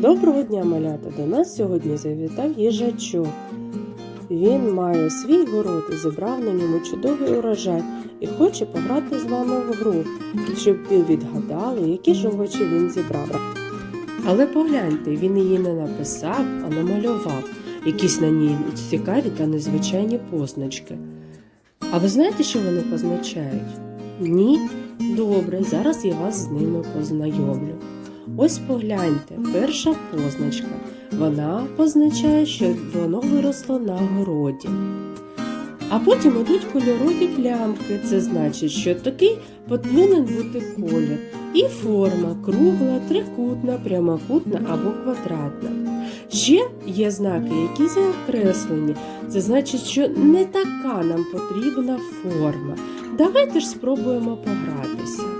Доброго дня, малята! До нас сьогодні завітав їжачок. Він має свій город і зібрав на ньому чудовий урожай і хоче пограти з вами в гру, щоб ви відгадали, які ж овочі він зібрав. Але погляньте, він її не написав, а намалював якісь на ній цікаві та незвичайні позначки. А ви знаєте, що вони позначають? Ні? Добре, зараз я вас з ними познайомлю. Ось погляньте, перша позначка. Вона позначає, що воно виросло на городі. А потім ідуть кольорові плямки. Це значить, що такий повинен бути колір. І форма кругла, трикутна, прямокутна або квадратна. Ще є знаки, які закреслені. Це значить, що не така нам потрібна форма. Давайте ж спробуємо погратися.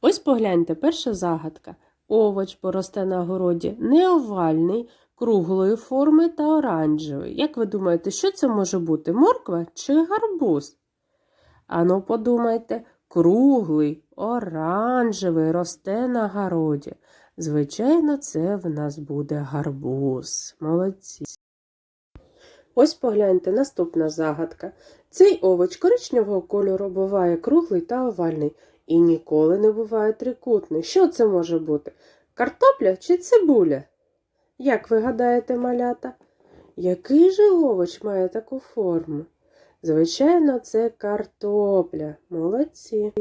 Ось погляньте, перша загадка. Овоч поросте на городі не овальний, круглої форми та оранжевий. Як ви думаєте, що це може бути? Морква чи гарбуз? Ану, подумайте, круглий, оранжевий росте на городі. Звичайно, це в нас буде гарбуз. Молодці. Ось погляньте, наступна загадка. Цей овоч коричневого кольору буває круглий та овальний і ніколи не буває трикутний. Що це може бути? Картопля чи цибуля? Як ви гадаєте, малята? Який же овоч має таку форму? Звичайно, це картопля. Молодці.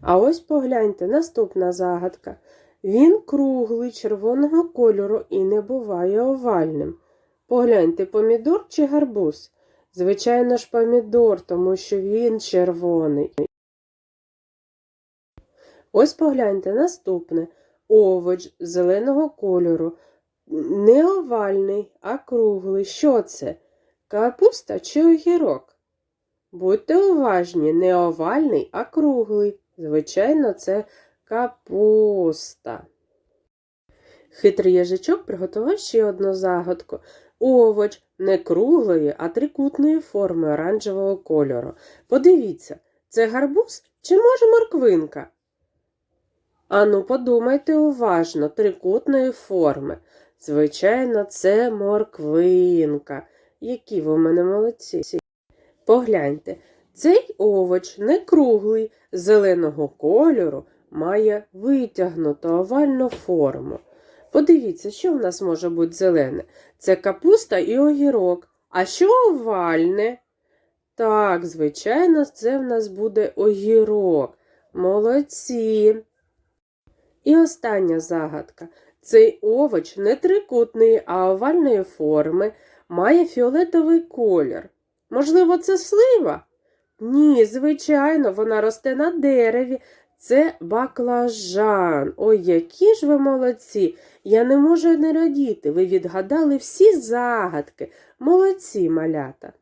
А ось погляньте, наступна загадка. Він круглий червоного кольору і не буває овальним. Погляньте, помідор чи гарбуз? Звичайно ж, помідор, тому що він червоний. Ось погляньте наступне. Овоч зеленого кольору. Не овальний, а круглий. Що це? Капуста чи огірок? Будьте уважні, не овальний, а круглий. Звичайно, це капуста. Хитрий їжачок приготував ще одну загадку. Овоч не круглої, а трикутної форми оранжевого кольору. Подивіться, це гарбуз чи може морквинка? Ану, подумайте уважно, трикутної форми. Звичайно, це морквинка. Які ви в мене молодці. Погляньте, цей овоч не круглий, зеленого кольору, має витягнуту овальну форму. Подивіться, що в нас може бути зелене? Це капуста і огірок. А що овальне? Так, звичайно, це в нас буде огірок. Молодці. І остання загадка. Цей овоч не трикутний, а овальної форми, має фіолетовий колір. Можливо, це слива? Ні, звичайно, вона росте на дереві. Це баклажан. Ой, які ж ви молодці! Я не можу не радіти. Ви відгадали всі загадки. Молодці, малята.